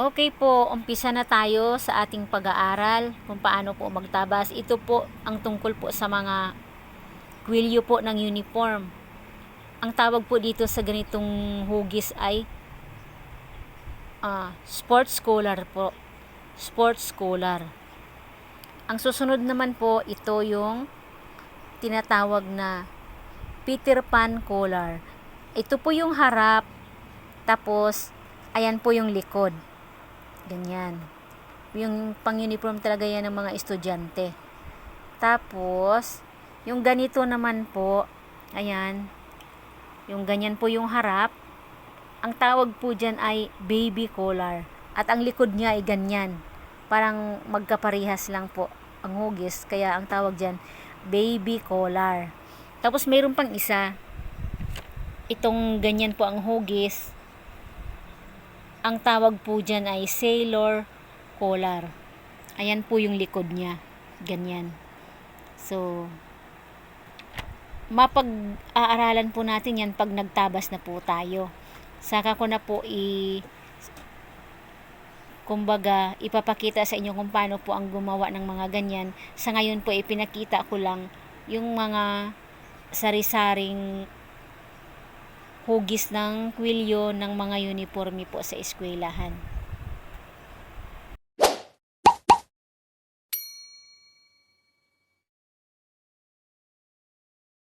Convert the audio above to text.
Okay po, umpisa na tayo sa ating pag-aaral kung paano po magtabas. Ito po ang tungkol po sa mga kwilyo po ng uniform. Ang tawag po dito sa ganitong hugis ay ah, sports collar po. Sports collar. Ang susunod naman po, ito yung tinatawag na Peter Pan collar. Ito po yung harap, tapos ayan po yung likod. Ganyan. Yung pang-uniform talaga yan ng mga estudyante. Tapos, yung ganito naman po, ayan, yung ganyan po yung harap, ang tawag po dyan ay baby collar. At ang likod niya ay ganyan. Parang magkaparehas lang po ang hugis. Kaya ang tawag dyan, baby collar. Tapos mayroon pang isa. Itong ganyan po ang hugis. Ang tawag po dyan ay sailor collar. Ayan po yung likod niya. Ganyan. So, mapag-aaralan po natin yan pag nagtabas na po tayo. Saka ko na po i kumbaga ipapakita sa inyo kung paano po ang gumawa ng mga ganyan. Sa ngayon po ipinakita ko lang yung mga sari-saring hugis ng kwilyo ng mga uniforme po sa eskwelahan.